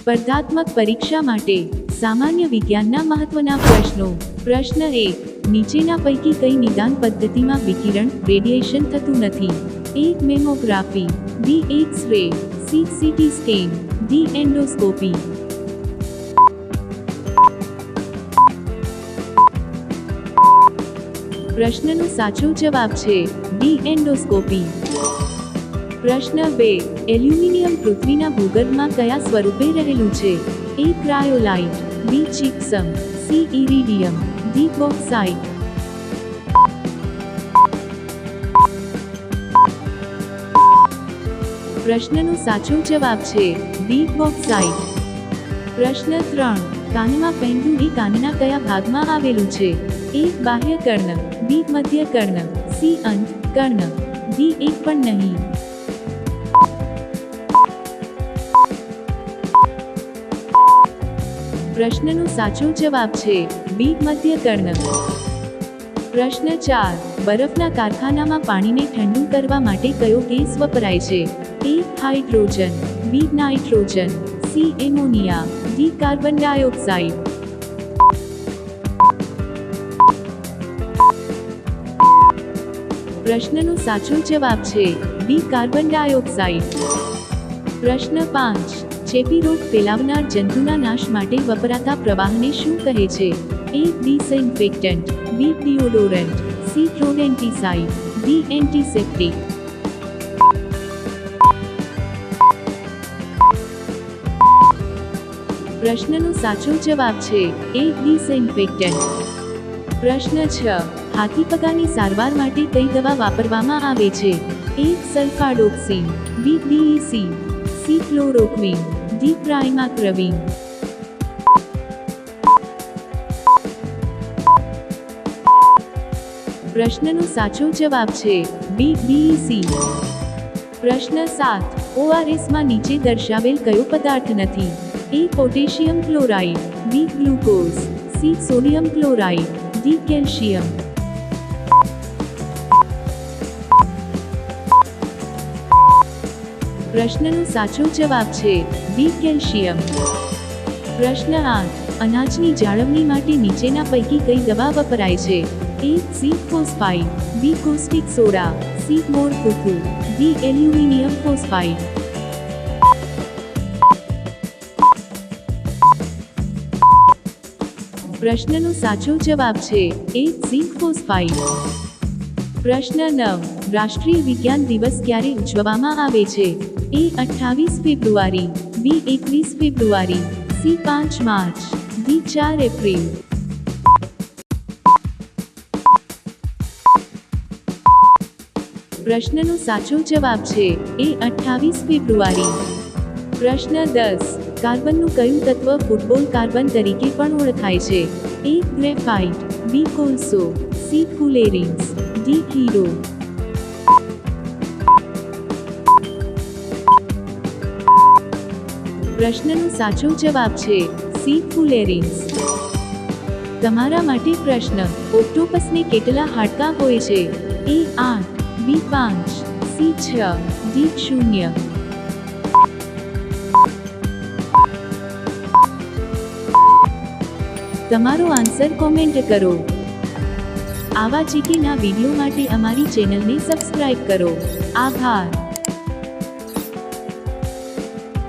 સ્પર્ધાત્મક પરીક્ષા માટે સામાન્ય વિજ્ઞાનના મહત્વના પ્રશ્નો. પ્રશ્ન એક, નીચેના પૈકી કઈ નિદાન પદ્ધતિમાં વિકિરણ, રેડિયેશન થતું નથી? એક, mammography. B X ray C, CT scan. D, endoscopy. પ્રશ્નનો સાચો જવાબ છે ડી એન્ડોસ્કોપી. પ્રશ્ન બે, એલ્યુમિનિયમ પૃથ્વીના ભૂગર્ભમાં કયા સ્વરૂપે રહેલું છે? A cryolite B gypsum C iridium D bauxite પ્રશ્નનો સાચો જવાબ છે ડી બોક્સાઇટ પ્રશ્ન ત્રણ, કાનમાં પહેલું એ કાનના કયા ભાગમાં આવેલું છે? એ બાહ્ય કર્ણ બી મધ્ય કર્ણ સી અંત કર્ણ ડી એક પણ નહીં. પ્રશ્નનો સાચો જવાબ છે બી, મધ્ય કર્ણ પ્રશ્ન ચાર, બરફના કારખાનામાં પાણીને ઠંડુ કરવા માટે કયો ગેસ વપરાય છે? A, hydrogen. B, nitrogen. C, ammonia. D, carbon dioxide. પ્રશ્નનો સાચો જવાબ છે બી, કાર્બન ડાયોક્સાઇડ. પ્રશ્ન પાંચ ચેપી રોગ ફેલાવનાર જંતુના નાશ માટે વપરાતા પ્રવાહને શું કહે છે? A disinfectant. B deodorant C rodenticide D antiseptic. પ્રશ્નનો સાચો જવાબ છે એ ડિસઇન્ફેક્ટન્ટ. પ્રશ્ન છ. હાથીપગાની સારવાર માટે કઈ દવા વાપરવામાં આવે છે? A sulfadoxine. B DEC. C chloroquine. D primaquine પ્રશ્નનો સાચો જવાબ છે બી ડીઈસી પ્રશ્ન સાત ઓઆરએસમાં નીચે દર્શાવેલ કયો પદાર્થ નથી? A potassium chloride. B glucose. C sodium chloride. D calcium. પ્રશ્નનો સાચો જવાબ છે બી કેલ્શિયમ. પ્રશ્ન આઠ. અનાજની જાળવણી માટે નીચેના પૈકી કઈ દવા વપરાય છે? A C phosphide. B caustic soda. C more Kuku. D aluminium phosphide. પ્રશ્નનો સાચો જવાબ છે એ ઝીંક ફોસ્ફાઇડ. પ્રશ્ન નવ. રાષ્ટ્રીય વિજ્ઞાન દિવસ ક્યારે ઉજવવામાં આવે છે? એ અઠ્ઠાવીસ ફેબ્રુઆરી, બી એકવીસ ફેબ્રુઆરી, સી પાંચ માર્ચ, ડી ચાર એપ્રિલ. પ્રશ્નનો સાચો જવાબ છે એ અઠ્ઠાવીસ ફેબ્રુઆરી. પ્રશ્ન દસ. કાર્બનનું કયું તત્વ ફૂટબોલ કાર્બન તરીકે પણ ઓળખાય છે? એ ગ્રેફાઇટ, બી કોલસો, સી ફુલેરિન્સ. ડી હીરો પ્રશ્નનો સાચો જવાબ છે સી ફુલેરિંગ્સ તમારા માટે પ્રશ્ન, ઓક્ટોપસને કેટલા હાડકાં હોય છે? એ આઠ, બી પાંચ, સી છ, ડી શૂન્ય. તમારો આન્સર કોમેન્ટ કરો. આવા જીકેના વીડિયો માટે અમારી ચેનલને સબસ્ક્રાઇબ કરો. આભાર.